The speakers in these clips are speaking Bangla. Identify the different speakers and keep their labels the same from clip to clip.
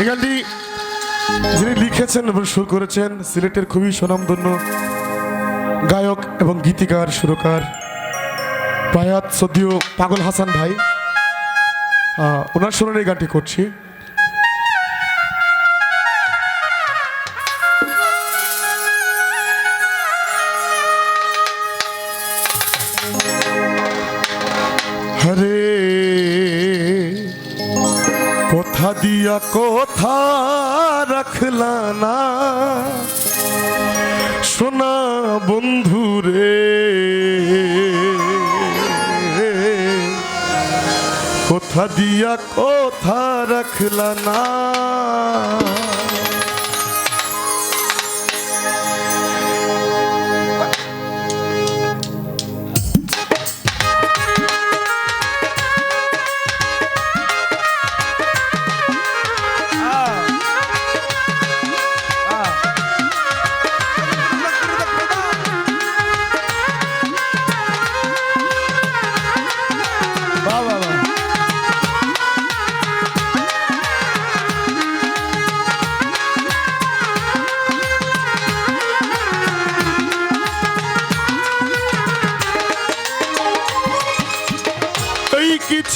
Speaker 1: এই গানটি যিনি লিখেছেন এবং সুর করেছেন, সিলেটের খুবই সুনামধন্য গায়ক এবং গীতিকার, সুরকার প্রয়াত সদ্য পাগল হাসান ভাই। ওনার স্মরণে এই গানটি করছি। কোথা রাখলা না সোনা বন্ধু রে কোথা দিয়া কোথা রাখলা না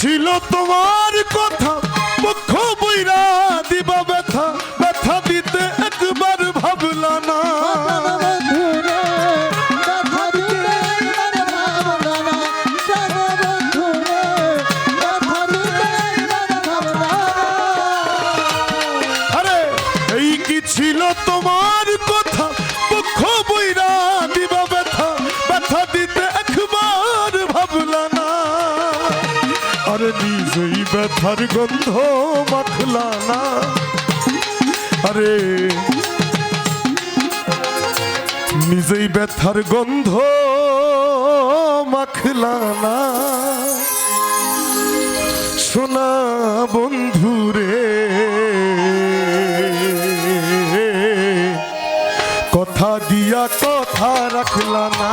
Speaker 1: ছিল তোমার কথা পক্ষ বইরা দিবা ব্যথা ব্যথা দিতে একবার ভাবলা না। ছিল তোমার কথা? ব্যথার গন্ধ মাখলা না। আরে, নিজেই ব্যথার গন্ধ মাখলা না। সোনা বন্ধু রে কথা দিয়া কথা রাখলা না।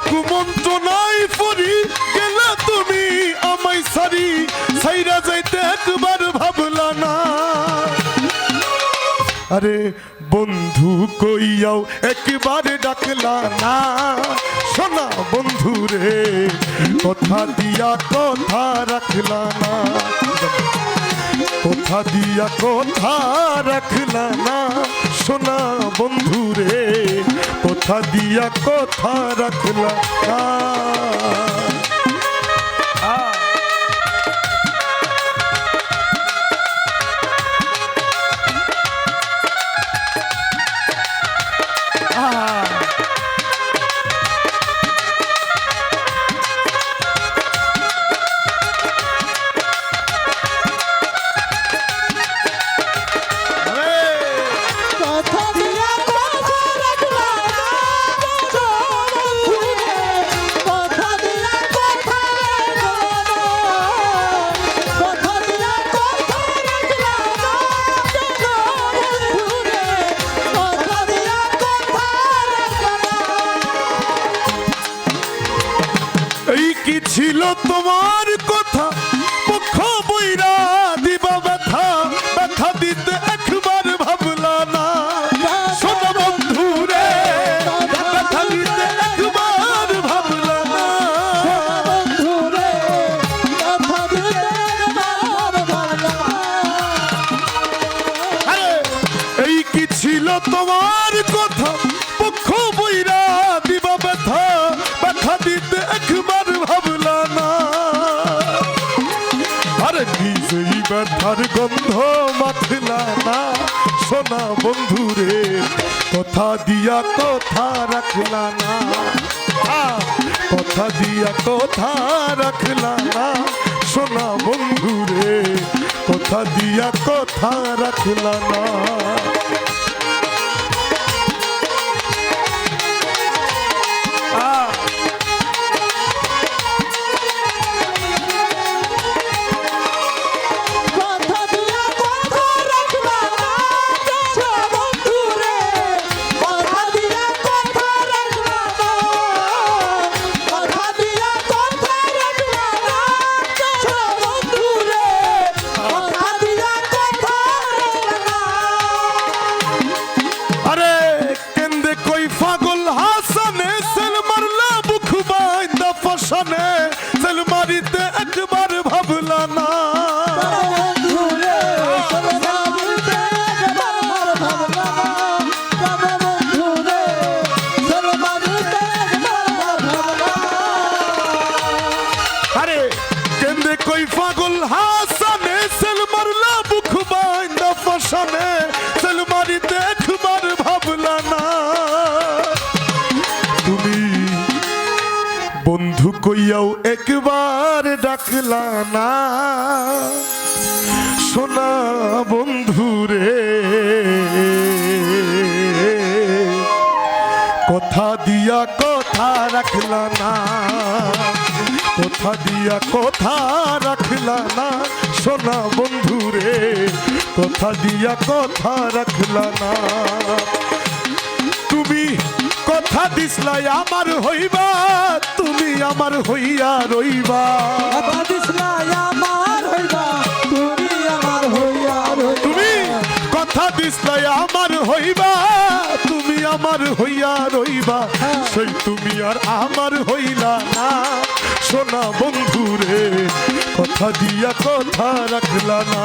Speaker 1: কারবাকু মন্ত্র নাই পরি গেলা তুমি আমায় সারি, সাইরা যাইতে একবার ভাবলা না। আরে বন্ধু কইয়াও একবার ডাকলা না। শোনা বন্ধু রে, কথা দিয়া কথা রাখলা না। কথা দিয়া কথা রাখলা না। সোনা বন্ধু রে কথা দিয়া কথা রাখলা। কি ছিল তোমার কথা? পক্ষ বইরা দিবা ব্যথা ব্যথা দিতে একবার ভাবলা না। সোনা বন্ধু রে ব্যথা দিতে একবার ভাবলা না।
Speaker 2: বন্ধু রে ব্যথা দিতে
Speaker 1: তোমার কথা? ব্যথার গন্ধ মাথলা না। সোনা বন্ধুরে, কথা দিয়া কথা রাখলা না। কথা দিয়া কথা রাখলা না। সোনা বন্ধুরে, কথা দিয়া কথা রাখলা না।
Speaker 2: সরলা বলতে একবার ভাবলা
Speaker 1: আরে কেন্দে কই পাগল হাসানে একবার ডাকলা না সোনা বন্ধু রে, কথা দিয়া কথা রাখলা না কথা দিয়া কথা রাখলা না সোনা বন্ধু রে, কথা দিয়া কথা রাখলা না তুমি কথা দিসলাই আমার হইবা তুমি আমার হইয়া রইবা।
Speaker 2: কথা দিসলাই আমার হইবা তুমি আমার হইয়া রইবা।
Speaker 1: তুমি কথা দিসলাই আমার হইবা তুমি আমার হইয়া রইবা। সেই তুমি আর আমার হইলা না। সোনা বন্ধু রে কথা দিয়া কথা রাখলা না।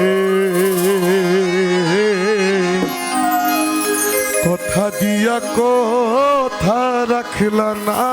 Speaker 1: কথা রাখল না।